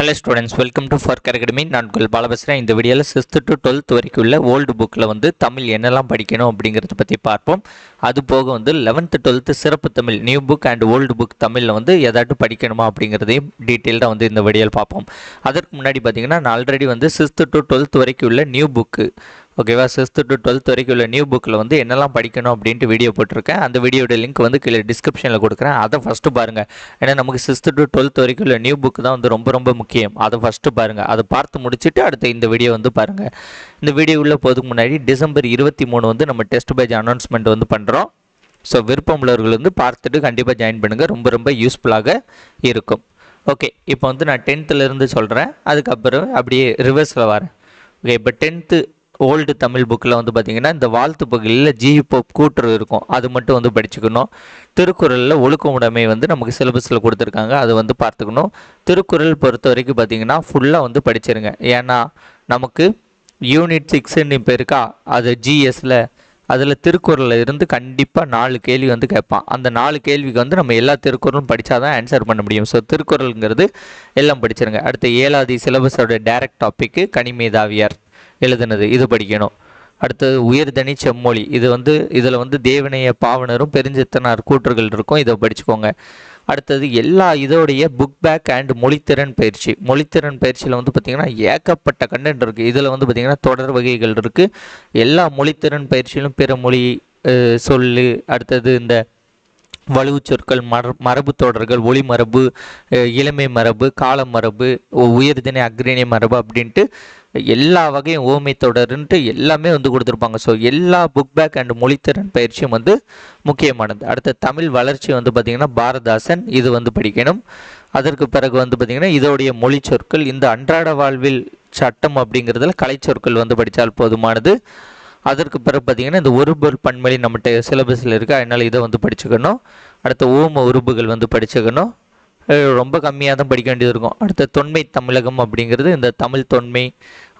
Hello students welcome to ஃபர்க் academy நான் உங்கள் பாலபஸ்ரன் இந்த வீடியோவில் சிக்ஸ்த்து டு டுவெல்த் வரைக்கும் உள்ள ஓல்டு புக்கில் வந்து தமிழ் என்னெல்லாம் படிக்கணும் அப்படிங்கிறத பற்றி பார்ப்போம். அது போக வந்து லெவன்த்து டுவெல்த்து சிறப்பு Tamil new book and old book தமிழில் வந்து ஏதாட்டும் படிக்கணுமா அப்படிங்கிறதையும் டீட்டெயில்டாக வந்து இந்த வீடியோவில் பார்ப்போம். அதற்கு முன்னாடி பார்த்தீங்கன்னா நான் ஆல்ரெடி வந்து சிக்ஸ்த்து டு டுவெல்த் வரைக்கும் உள்ள நியூ புக்கு ஓகேவா சிக்ஸ்த்து டு டுவெல்த் வரைக்கும் உள்ள நியூ புக்கில் வந்து என்னெல்லாம் படிக்கணும் அப்படின்ட்டு வீடியோ போட்டிருக்கேன். அந்த வீடியோட லிங்க் வந்து கீழே டிஸ்கிரிப்ஷனில் கொடுக்குறேன். அதை ஃபஸ்ட்டு பாருங்கள் ஏன்னா நமக்கு சிக்ஸ்த்து டு டுவெல்த் வரைக்கும் உள்ள நியூ புக் தான் வந்து ரொம்ப ரொம்ப முக்கியம். அதை ஃபஸ்ட்டு பாருங்கள் அதை பார்த்து முடிச்சுட்டு அடுத்து இந்த வீடியோ வந்து பாருங்கள் இந்த வீடியோ உள்ள போதுக்கு முன்னாடி டிசம்பர் இருபத்தி மூணு வந்து நம்ம டெஸ்ட் பேஜ் அனௌன்ஸ்மெண்ட் வந்து பண்ணுறோம் ஸோ விருப்பம் உள்ளவர்கள் வந்து பார்த்துட்டு கண்டிப்பாக ஜாயின் பண்ணுங்கள் ரொம்ப ரொம்ப யூஸ்ஃபுல்லாக இருக்கும். ஓகே இப்போ வந்து நான் டென்த்துலேருந்து சொல்கிறேன் அதுக்கப்புறம் அப்படியே ரிவர்ஸில் வரேன். ஓகே இப்போ டென்த்து ஓல்டு தமிழ் புக்கில் வந்து பார்த்திங்கன்னா இந்த வாழ்த்து பகுதியில் ஜி போப் கூட்டுறவு இருக்கும். அது மட்டும் வந்து படிச்சுக்கணும். திருக்குறளில் ஒழுக்கமுடைமை வந்து நமக்கு சிலபஸில் கொடுத்துருக்காங்க. அதை வந்து பார்த்துக்கணும். திருக்குறள் பொறுத்த வரைக்கும் பார்த்தீங்கன்னா ஃபுல்லாக வந்து படிச்சிருங்க. ஏன்னா நமக்கு யூனிட் சிக்ஸ்ன்னு இப்போ இருக்கா? அது ஜிஎஸ்ல அதில் திருக்குறளில் இருந்து கண்டிப்பாக நாலு கேள்வி வந்து கேட்பான். அந்த நாலு கேள்விக்கு வந்து நம்ம எல்லா திருக்குறளும் படித்தா தான் ஆன்சர் பண்ண முடியும். ஸோ திருக்குறளுங்கிறது எல்லாம் படிச்சிருங்க. அடுத்த ஏழாவது சிலபஸோட டைரக்ட் டாப்பிக்கு கனிமேதாவியார். எழுதுனது. இது படிக்கணும். அடுத்தது உயர்தனி செம்மொழி. இது வந்து இதில் வந்து தேவனைய பாவனரும் பெருஞ்சித்தனார் கூற்றுகள் இருக்கும். இதை படிச்சுக்கோங்க. அடுத்தது எல்லா இதோடைய புக் பேக் அண்ட் மொழித்திறன் பயிற்சி. மொழித்திறன் பயிற்சியில் வந்து பார்த்திங்கன்னா ஏகப்பட்ட கண்டென்ட் இருக்குது இதில் வந்து பார்த்திங்கன்னா தொடர் வகைகள் இருக்குது எல்லா மொழித்திறன் பயிற்சியிலும் பிற மொழி சொல்லு அடுத்தது இந்த வலுவுச் சொற்கள் மர மரபு தொடர்கள் ஒளி மரபு இளமை மரபு கால மரபு உயர்தினை அக்ரிணி அக்ரிணை மரபு அப்படின்ட்டு எல்லா வகையும் ஓமை தொடருன்ட்டு எல்லாமே வந்து கொடுத்துருப்பாங்க. ஸோ எல்லா புக் பேக் அண்ட் மொழித்திறன் பயிற்சியும் வந்து முக்கியமானது. அடுத்த தமிழ் வளர்ச்சி வந்து பார்த்திங்கன்னா பாரதாசன் இது வந்து படிக்கணும். அதற்கு பிறகு வந்து பார்த்திங்கன்னா இதோடைய மொழி சொற்கள் இந்த அன்றாட வாழ்வில் சட்டம் அப்படிங்கிறதுல கலைச்சொற்கள் வந்து படித்தால் போதுமானது. அதற்கு பிறகு பார்த்தீங்கன்னா இந்த ஒருபொருள் பன்மொழி நம்மகிட்ட சிலபஸில் இருக்குது அதனால் இதை வந்து படிச்சுக்கணும். அடுத்த ஓம உருபுகள் வந்து படிச்சுக்கணும். ரொம்ப கம்மியாக தான் படிக்க வேண்டியது இருக்கும். அடுத்த தொன்மை தமிழகம் அப்படிங்கிறது இந்த தமிழ் தொன்மை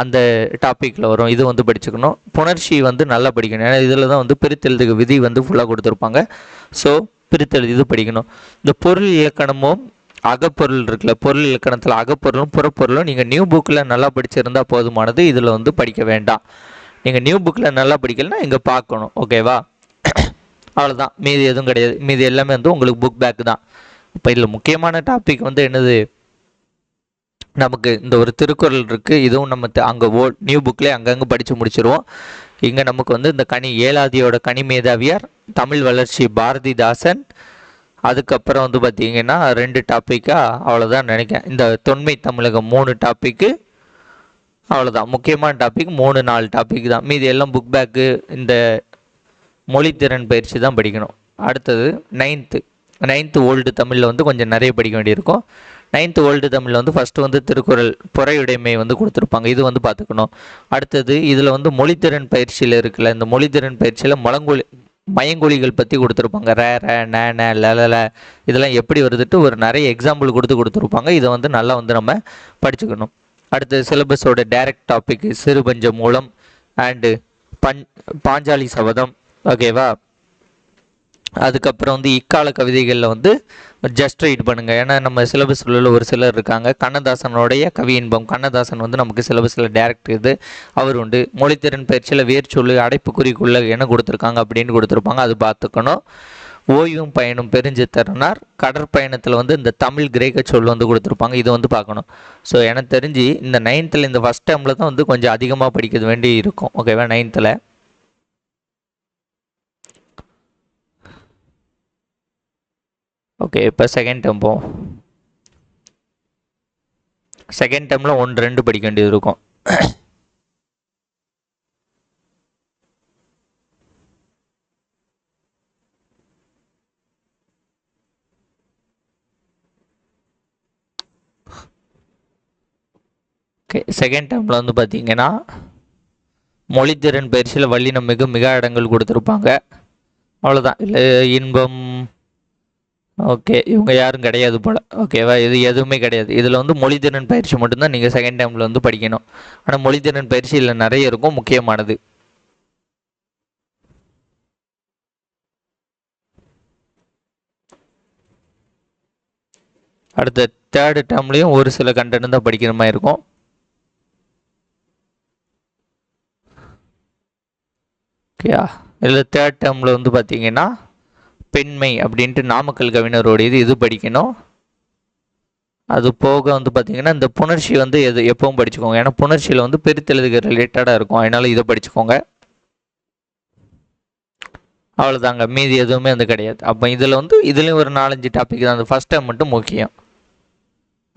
அந்த டாப்பிக்கில் வரும். இது வந்து படிச்சுக்கணும். புணர்ச்சி வந்து நல்லா படிக்கணும். ஏன்னா இதில் தான் வந்து பிரித்தெழுதுக்கு விதி வந்து ஃபுல்லாக கொடுத்துருப்பாங்க. ஸோ பிரித்தெழுது இது படிக்கணும். இந்த பொருள் இலக்கணமும் அகப்பொருள் இருக்குல்ல பொருள் இலக்கணத்தில் அகப்பொருளும் புறப்பொருளும் நீங்கள் நியூ புக்கில் நல்லா படிச்சிருந்தால் போதுமானது இதில் வந்து படிக்க வேண்டாம். நீங்கள் நியூ புக்கில் நல்லா படிக்கலைன்னா இங்கே பார்க்கணும். ஓகேவா அவ்வளோதான் மீதி எதுவும் கிடையாது. மீதி எல்லாமே வந்து உங்களுக்கு புக் பேக் தான். இப்போ இதில் முக்கியமான டாபிக் வந்து என்னது? நமக்கு இந்த ஒரு திருக்குறள் இருக்குது இதுவும் நம்ம த- அங்கே ஓ நியூ புக்லேயே அங்கங்கே படித்து முடிச்சிருவோம். இங்கே நமக்கு வந்து இந்த கனி ஏலாதியோட கனி மேதாவியார் தமிழ் வளர்ச்சி பாரதிதாசன். அதுக்கப்புறம் வந்து பார்த்தீங்கன்னா ரெண்டு டாப்பிக்காக அவ்வளோதான் நினைக்கிறேன். இந்த தொன்மை தமிழகம் மூணு டாப்பிக்கு அவ்வளோதான் முக்கியமான டாபிக் மூணு நாலு டாபிக் தான். மீதி எல்லாம் புக் பேக்கு இந்த மொழித்திறன் பயிற்சி தான் படிக்கணும். அடுத்தது நைன்த்து நைன்த்து ஓல்டு தமிழில் வந்து கொஞ்சம் நிறைய படிக்க வேண்டியிருக்கும். நைன்த்து ஓல்டு தமிழில் வந்து ஃபஸ்ட்டு வந்து திருக்குறள் புறையுடைமை வந்து கொடுத்துருப்பாங்க. இது வந்து பார்த்துக்கணும். அடுத்தது இதில் வந்து மொழித்திறன் பயிற்சியில் இருக்குல்ல இந்த மொழித்திறன் பயிற்சியில் மலங்கொழி மயங்கொழிகள் பற்றி கொடுத்துருப்பாங்க. ரே ரே நே நே இதெல்லாம் எப்படி வருதுட்டு ஒரு நிறைய எக்ஸாம்பிள் கொடுத்து கொடுத்துருப்பாங்க. இதை வந்து நல்லா வந்து நம்ம படிச்சுக்கணும். அடுத்து சிலபஸோட டைரக்ட் டாபிக் சிறுபஞ்ச மூலம் அண்டு பஞ் பாஞ்சாலி சபதம். ஓகேவா அதுக்கப்புறம் வந்து இக்கால கவிதைகளில் வந்து ஜஸ்ட் ரீட் பண்ணுங்கள் ஏன்னா நம்ம சிலபஸில் உள்ள ஒரு சிலர் இருக்காங்க. கண்ணதாசனுடைய கவி இன்பம். கண்ணதாசன் வந்து நமக்கு சிலபஸில் டேரக்ட் இது. அவர் உண்டு. மொழித்திறன் பயிற்சியில் வேர்ச்சொல்லு அடைப்புக்குறிக்குள்ள என்ன கொடுத்துருக்காங்க அப்படின்னு கொடுத்துருப்பாங்க. அது பார்த்துக்கணும். ஓய்வும் பயணம் பெருஞ்சித்தரனார் கடற்பயணத்தில் வந்து இந்த தமிழ் கிரேக்க சொல் வந்து கொடுத்துருப்பாங்க. இதை வந்து பார்க்கணும். ஸோ எனக்கு தெரிஞ்சு இந்த நைன்த்தில் இந்த ஃபஸ்ட் டைமில் தான் வந்து கொஞ்சம் அதிகமாக படிக்கிறது வேண்டி இருக்கும். ஓகேவா நைன்த்தில் ஓகே இப்போ செகண்ட் டேர்ம் போவோம். செகண்ட் டேர்மில் ஒன்று ரெண்டு படிக்க வேண்டியது இருக்கும். ஓகே செகண்ட் டேர்மில் வந்து பார்த்தீங்கன்னா மொழித்திறன் பயிற்சியில் வல்லினம் மிக மிக இடங்கள் கொடுத்துருப்பாங்க. அவ்வளோதான் இல்லை இன்பம் ஓகே இவங்க யாரும் கிடையாது போல். ஓகேவா இது எதுவுமே கிடையாது. இதில் வந்து மொழித்திறன் பயிற்சி மட்டும்தான் நீங்கள் செகண்ட் டைமில் வந்து படிக்கணும். ஆனால் மொழித்திறன் பயிற்சியில் நிறைய இருக்கும் முக்கியமானது. அடுத்த தேர்டு டேர்ம்லேயும் ஒரு சில கண்டென்ட் தான் படிக்கிற மாதிரி இருக்கும். ஓகேயா இதில் தேர்ட் டேர்மில் வந்து பார்த்தீங்கன்னா பெண்மை அப்படின்ட்டு நாமக்கல் கவிஞரோட இது இது படிக்கணும். அது போக வந்து பார்த்தீங்கன்னா இந்த புணர்ச்சி வந்து எது எப்பவும் படிச்சுக்கோங்க. ஏன்னா புணர்ச்சியில் வந்து பிரித்தெழுதுக ரிலேட்டடாக இருக்கும். அதனால் இதை படிச்சுக்கோங்க. அவ்வளோதாங்க மீதி எதுவுமே வந்து கிடையாது. அப்போ இதில் வந்து இதுலேயும் ஒரு நாலஞ்சு டாபிக் தான். அந்த ஃபஸ்ட் டைம் மட்டும் முக்கியம்.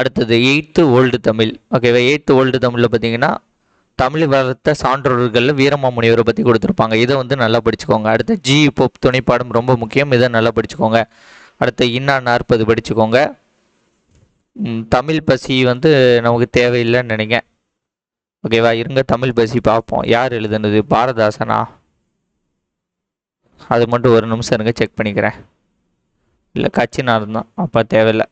அடுத்தது எயித்து ஓல்டு தமிழ். ஓகேவா எயித்து ஓல்டு தமிழில் பார்த்தீங்கன்னா தமிழ் வளர்த்த சான்றோர்களில் வீரமாமுனிவரை பற்றி கொடுத்துருப்பாங்க. இதை வந்து நல்லா படிச்சுக்கோங்க. அடுத்து ஜி போப் துணைப்பாடம் ரொம்ப முக்கியம். இதை நல்லா படிச்சுக்கோங்க. அடுத்து இன்னா நாற்பது படிச்சுக்கோங்க. தமிழ் பசி வந்து நமக்கு தேவையில்லைன்னு நினைங்க. ஓகேவா? இருங்க தமிழ் பசி பார்ப்போம். யார் எழுதுனது? பாரதாசனா? அது மட்டும் ஒரு நிமிஷம் இருங்க செக் பண்ணிக்கிறேன். இல்லை கட்சினார் தான் அப்போ தேவையில்லை.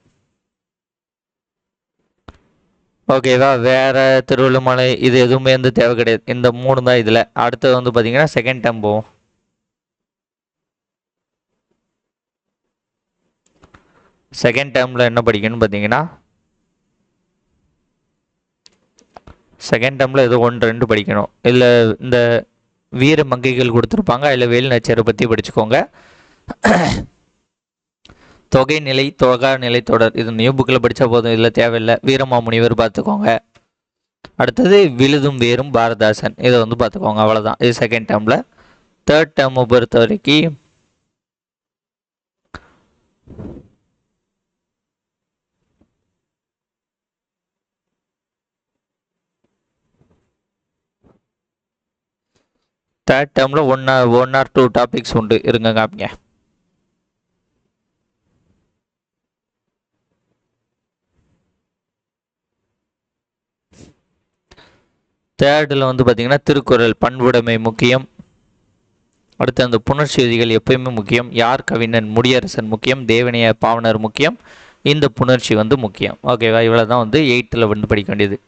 ஓகேவா வேறு திருவள்ளுமலை இது எதுவுமே வந்து தேவை கிடையாது. இந்த மூணு தான் இதில். அடுத்தது வந்து பார்த்தீங்கன்னா செகண்ட் டைம் போவோம் செகண்ட் டேர்மில் என்ன படிக்கணும்னு பார்த்தீங்கன்னா செகண்ட் டேர்மில் ஏதோ ஒன்று ரெண்டு படிக்கணும். இல்லை இந்த வீர மங்கைகள் கொடுத்துருப்பாங்க அதில் வேலு நச்சரை பற்றி படிச்சுக்கோங்க. தொகை நிலை தொகா நிலை தொடர். இது நியூ புக்கில் படித்தா போதும் இதில் தேவையில்லை. வீரமாமுனிவர் பார்த்துக்கோங்க. அடுத்தது விழுதும் வேரும் பாரதாசன். இதை வந்து பார்த்துக்கோங்க அவ்வளோதான் இது செகண்ட் டேர்மில் தேர்ட் டேர்மை பொறுத்த வரைக்கும் தேர்ட் டேர்மில் one one or two topics உண்டு. இருங்க காப்பிங்க தேர்டில் வந்து பார்த்திங்கன்னா திருக்குறள் பண்புடைமை முக்கியம். அடுத்து அந்த புணர்ச்செய்திகள் எப்பயுமே முக்கியம். யார் கவிஞன் முடியரசன் முக்கியம் தேவனைய பாவனர் முக்கியம் இந்த புணர்ச்சி வந்து முக்கியம். ஓகேவா இவ்வளோ தான் வந்து எயித்தில் வந்து படிக்க வேண்டியது.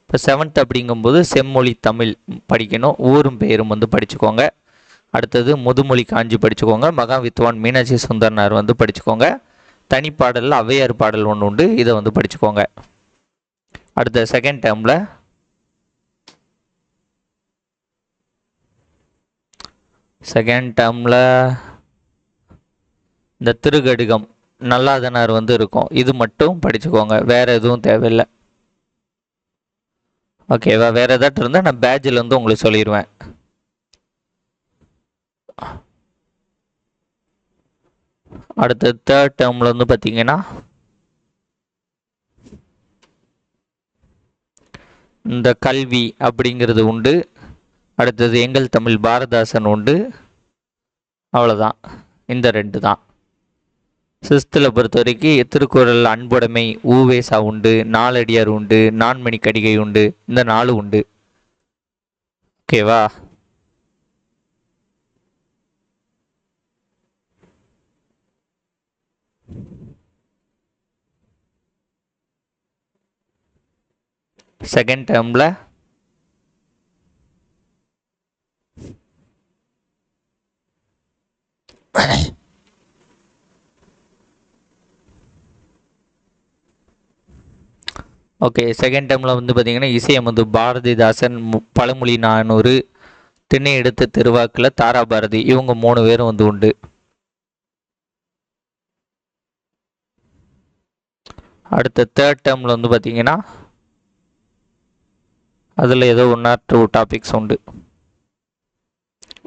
இப்போ செவன்த் அப்படிங்கும்போது செம்மொழி தமிழ் படிக்கணும். ஊரும் பெயரும் வந்து படிச்சுக்கோங்க. அடுத்தது முதுமொழி காஞ்சி படிச்சுக்கோங்க. மகா வித்வான் மீனாட்சி சுந்தரனார் வந்து படிச்சுக்கோங்க. தனிப்பாடலில் ஔவையார் பாடல் ஒன்று உண்டு. இதை வந்து படிச்சுக்கோங்க. அடுத்த செகண்ட் டேர்மில் செகண்ட் டேர்மில் இந்த திருகடுகம் நல்லாதனார் வந்து இருக்கும். இது மட்டும் படிச்சுக்கோங்க. வேறு எதுவும் தேவையில்லை. ஓகேவா வேறு ஏதாட்டும் இருந்தால் நான் பேட்சில் வந்து உங்களுக்கு சொல்லிடுவேன் அடுத்த தேர்ட் டேர்மில் வந்து பார்த்தீங்கன்னா இந்த கல்வி அப்படிங்கிறது உண்டு. அடுத்தது எங்கள் தமிழ் பாரதாசன் உண்டு. அவ்வளோதான் இந்த ரெண்டு தான். சிஸ்த்தில் பொறுத்த வரைக்கும் திருக்குறள் அன்புடைமை ஊவேசா உண்டு நாலடியார் உண்டு நான்மணி கடிகை உண்டு இந்த நாலு உண்டு. ஓகேவா செகண்ட் டேர்மில் ஓகே செகண்ட் டைமில் வந்து பார்த்தீங்கன்னா இசையமது பாரதிதாசன் மு- பழமொழி நானூறு திண்ணை எடுத்த திருவாக்கில் தாராபாரதி இவங்க மூணு பேரும் வந்து உண்டு. அடுத்த தேர்ட் டேர்மில் வந்து பார்த்தீங்கன்னா அதில் ஏதோ ஒன் ஆர் டூ டாபிக்ஸ் உண்டு.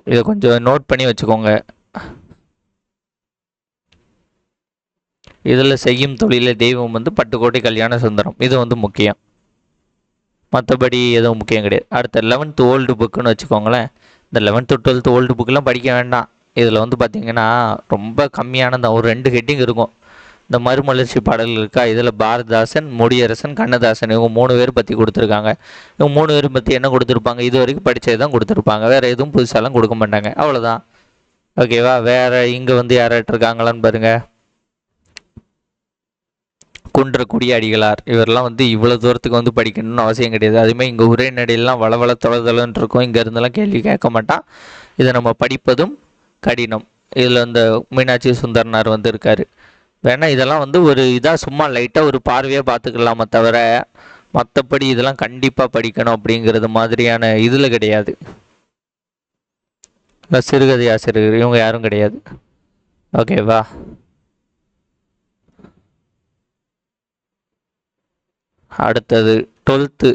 இதை கொஞ்சம் நோட் பண்ணி வச்சுக்கோங்க. இதில் செய்யும் தொழிலில் தெய்வம் வந்து பட்டுக்கோட்டை கல்யாண சுந்தரம். இது வந்து முக்கியம். மற்றபடி எதுவும் முக்கியம் கிடையாது. அடுத்த லெவன்த்து ஓல்டு புக்குன்னு வச்சுக்கோங்களேன். இந்த லெவன்த்து டுவெல்த்து ஓல்டு புக்கெலாம் படிக்க வேண்டாம். இதில் வந்து பார்த்தீங்கன்னா ரொம்ப கம்மியானது ஒரு ரெண்டு ஹெட்டிங் இருக்கும். இந்த மறுமலர்ச்சி பாடல் இருக்கா? இதில் பாரதாசன் முடியரசன் கண்ணதாசன் இவங்க மூணு பேர் பற்றி கொடுத்துருக்காங்க. இவங்க மூணு பேர் பற்றி என்ன கொடுத்துருப்பாங்க? இது வரைக்கும் படித்தது தான் கொடுத்துருப்பாங்க. வேறு எதுவும் புதுசாலாம் கொடுக்க மாட்டாங்க. அவ்வளோதான் ஓகேவா வேறு இங்கே வந்து யாராட்டு இருக்காங்களான்னு பாருங்கள் குன்ற குடியாடிகளார் இவரெல்லாம் வந்து இவ்வளோ தூரத்துக்கு வந்து படிக்கணும்னு அவசியம் கிடையாது. அதுமாதிரி இங்கே உரைநடையெல்லாம் வளவள தொலைதலன்னு இருக்கும். இங்கே இருந்தெல்லாம் கேள்வி கேட்க மாட்டான். இதை நம்ம படிப்பதும் கடினம். இதில் இந்த மீனாட்சி சுந்தரனார் வந்து இருக்கார். வேணா இதெல்லாம் வந்து ஒரு இதாக சும்மா லைட்டாக ஒரு பார்வையாக பார்த்துக்கலாமே தவிர மற்றபடி இதெல்லாம் கண்டிப்பாக படிக்கணும் அப்படிங்கிறது மாதிரியான இதில் கிடையாது. சிறுகதை ஆசிரியர் இவங்க யாரும் கிடையாது. ஓகேவா அடுத்தது டுவெல்த்து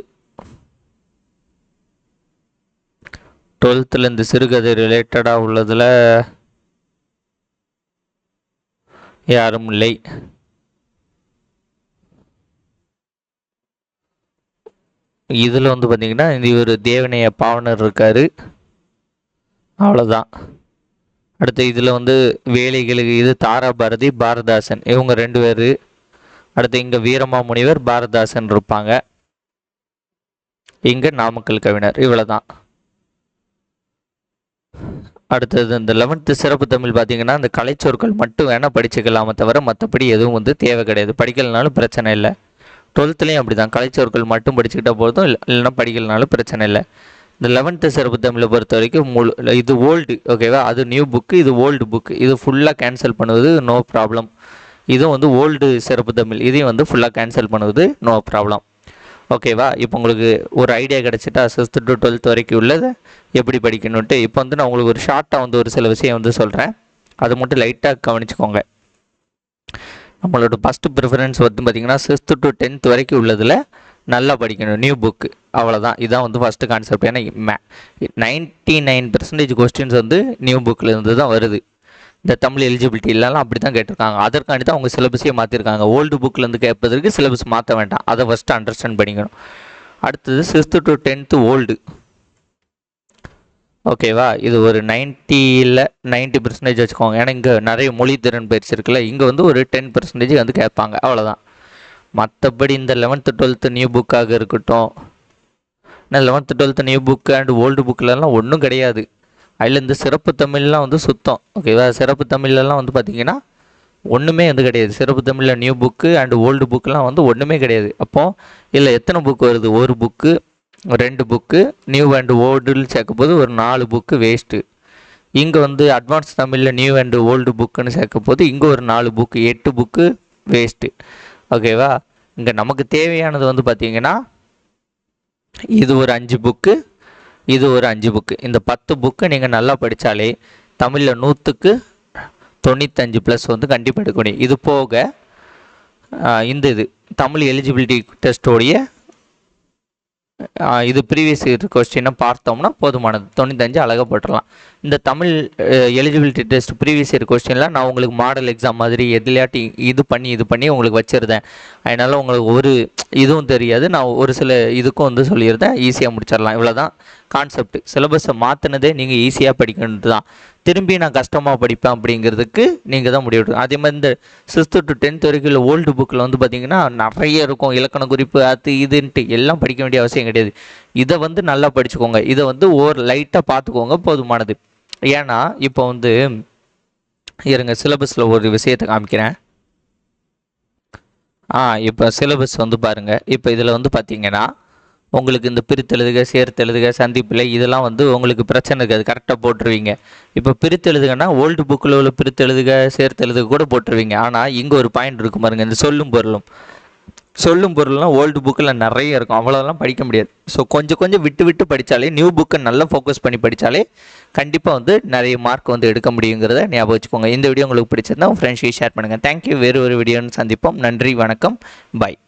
டுவெல்த்தில் இந்த சிறுகதை ரிலேட்டடாக உள்ளதில் யாரும் இல்லை. இதில் வந்து பார்த்தீங்கன்னா இவர் தேவனைய பாவனர் இருக்கார். அவ்வளோதான் அடுத்து இதில் வந்து வேலைகளுக்கு இது தாரா பாரதி பாரதாசன். இவங்க ரெண்டு பேர் அடுத்து இங்கே வீரமா முனிவர் பாரதாசன் இருப்பாங்க. இங்கே நாமக்கல் கவிஞர் இவ்வளோதான் அடுத்தது இந்த லெவன்த்து சிறப்பு தமிழ் பார்த்தீங்கன்னா இந்த கலைச்சொற்கள் மட்டும் வேணால் படிச்சுக்கலாமே தவிர மற்றபடி எதுவும் வந்து தேவை கிடையாது. படிக்கலைனாலும் பிரச்சனை இல்லை. டுவெல்த்துலேயும் அப்படி தான் கலைச்சொற்கள் மட்டும் படிச்சுக்கிட்ட போதும். இல்லை இல்லைன்னா படிக்கலைனாலும் பிரச்சனை இல்லை. இந்த லெவன்த்து சிறப்பு தமிழை பொறுத்த வரைக்கும் முழு இது ஓல்டு ஓகேவா அது நியூ புக்கு இது ஓல்டு புக்கு இது ஃபுல்லாக கேன்சல் பண்ணுவது நோ ப்ராப்ளம் இதுவும் வந்து ஓல்டு சிறப்பு தமிழ். இதையும் வந்து ஃபுல்லாக கேன்சல் பண்ணுவது நோ ப்ராப்ளம் ஓகேவா இப்போ உங்களுக்கு ஒரு ஐடியா கிடச்சிட்டா சிக்ஸ்த்து டு டுவெல்த் வரைக்கும் உள்ளதை எப்படி படிக்கணுன்ட்டு இப்போ வந்து நான் உங்களுக்கு ஒரு ஷார்ட்டாக வந்து ஒரு சில விஷயம் வந்து சொல்கிறேன் அது மட்டும் லைட்டாக கவனிச்சுக்கோங்க. நம்மளோட ஃபஸ்ட்டு ப்ரிஃபரன்ஸ் வந்து பார்த்திங்கன்னா சிக்ஸ்த்து டு டென்த் வரைக்கும் உள்ளதில் நல்லா படிக்கணும். நியூ புக்கு அவ்வளோதான் இதான் வந்து ஃபஸ்ட்டு கான்செப்ட் ஏன்னா மே நைன்ட்டி நைன் பர்சன்டேஜ் கொஸ்டின்ஸ் வந்து நியூ புக்கில் இருந்து தான் வருது. இந்த தமிழ் எலிஜிபிலிட்டி இல்லைலாம் அப்படி தான் கேட்டிருக்காங்க அதற்காண்டி தான் அவங்க சிலபஸே மாற்றிருக்காங்க ஓல்டு புக்லேருந்து கேட்பதற்கு சிலபஸ் மாற்ற வேண்டாம். அதை ஃபஸ்ட்டு அண்டர்ஸ்டாண்ட் பண்ணிக்கணும். அடுத்தது சிக்ஸ்த்து டு டென்த்து ஓல்டு ஓகேவா இது ஒரு நைன்ட்டியில் நைன்ட்டி பர்சன்டேஜ் வச்சுக்கோங்க. ஏன்னா இங்கே நிறைய மொழி திறன் பயிற்சி இருக்குல்ல. இங்கே வந்து ஒரு டென் பர்சன்டேஜ் வந்து கேட்பாங்க. அவ்வளோதான் மற்றபடி இந்த லெவன்த்து டுவெல்த்து நியூ புக்காக இருக்கட்டும். நான் eleventh twelfth new book and old புக்கிலலாம் ஒன்றும் கிடையாது. அதில் இந்த சிறப்பு தமிழ்லாம் வந்து சுத்தம். ஓகேவா சிறப்பு தமிழ்லலாம் வந்து பார்த்தீங்கன்னா ஒன்றுமே வந்து கிடையாது. சிறப்பு தமிழில் நியூ புக்கு அண்ட் ஓல்டு புக்கெலாம் வந்து ஒன்றுமே கிடையாது. அப்போது இல்லை எத்தனை புக்கு வருது? ஒரு புக்கு ரெண்டு புக்கு நியூ அண்டு ஓல்டுன்னு சேர்க்கும்போது ஒரு நாலு புக்கு வேஸ்ட்டு இங்கே வந்து அட்வான்ஸ் தமிழில் நியூ அண்டு ஓல்டு புக்குன்னு சேர்க்கும் போது இங்கே ஒரு நாலு புக்கு எட்டு புக்கு வேஸ்ட்டு ஓகேவா இங்கே நமக்கு தேவையானது வந்து பார்த்தீங்கன்னா இது ஒரு அஞ்சு புக்கு இது ஒரு அஞ்சு புக்கு இந்த பத்து புக்கு நீங்கள் நல்லா படித்தாலே தமிழில் நூற்றுக்கு தொண்ணூத்தஞ்சு ப்ளஸ் வந்து கண்டிப்பாக எடுக்க முடியும் இது போக இந்த இது தமிழ் எலிஜிபிலிட்டி டெஸ்ட்டோடைய இது ப்ரீவியஸ் இயர் கொஸ்டினை பார்த்தோம்னா போதுமானது. தொண்ணூத்தஞ்சு அழகாக போட்டுடலாம். இந்த Tamil eligibility test previous year கொஸ்டின்லாம் நான் உங்களுக்கு மாடல் எக்ஸாம் மாதிரி எதுலையாட்டி இது பண்ணி இது பண்ணி உங்களுக்கு வச்சுருந்தேன். அதனால் உங்களுக்கு ஒரு இதுவும் தெரியாது. நான் ஒரு சில இதுக்கும் வந்து சொல்லியிருந்தேன். ஈஸியாக முடிச்சிடலாம். இவ்வளோதான் கான்செப்ட் சிலபஸை மாற்றினதே நீங்கள் ஈஸியாக படிக்கணுன்றது தான் திரும்பி நான் கஷ்டமாக படிப்பேன் அப்படிங்கிறதுக்கு நீங்கள் தான் முடிவு அதே மாதிரி இந்த சிக்ஸ்த்து டு டென்த் வரைக்கும் உள்ள ஓல்டு புக்கில் வந்து பார்த்தீங்கன்னா நிறைய இருக்கும். இலக்கண குறிப்பு அது இதுன்ட்டு எல்லாம் படிக்க வேண்டிய அவசியம் கிடையாது. இதை வந்து நல்லா படிச்சுக்கோங்க. இதை வந்து ஓர் லைட்டாக பார்த்துக்கோங்க போதுமானது. ஏன்னா இப்போ வந்து இருங்க சிலபஸில் ஒரு விஷயத்தை காமிக்கிறேன். ஆ இப்போ சிலபஸ் வந்து பாருங்கள் இப்போ இதில் வந்து பார்த்தீங்கன்னா உங்களுக்கு இந்த பிரித்தெழுதுக சேர்த்தெழுதுக சந்திப்பில் இதெல்லாம் வந்து உங்களுக்கு பிரச்சனை இருக்காது. கரெக்டாக போட்டுருவீங்க. இப்போ பிரித்தெழுதுகன்னா ஓல்டு புக்கில் உள்ள பிரித்தெழுதுக சேர்த்தெழுதுக கூட போட்டுருவீங்க. ஆனால் இங்கே ஒரு பாயிண்ட் இருக்கும் பாருங்க இந்த சொல்லும் பொருளும். சொல்லும் பொருள்லாம் ஓல்டு புக்கில் நிறைய இருக்கும். அவ்வளோலாம் படிக்க முடியாது. ஸோ கொஞ்சம் கொஞ்சம் விட்டு விட்டு படித்தாலே நியூ புக்கை நல்லா ஃபோக்கஸ் பண்ணி படித்தாலே கண்டிப்பாக வந்து நிறைய மார்க் வந்து எடுக்க முடியுங்கிறத ஞாபகம் வச்சுக்கோங்க. இந்த வீடியோ உங்களுக்கு பிடிச்சிருந்தா உங்கள் ஃப்ரெண்ட்ஸ்க்கு ஷேர் பண்ணுங்கள் தேங்க்யூ வேறு ஒரு வீடியோன்னு சந்திப்போம். நன்றி வணக்கம். பாய்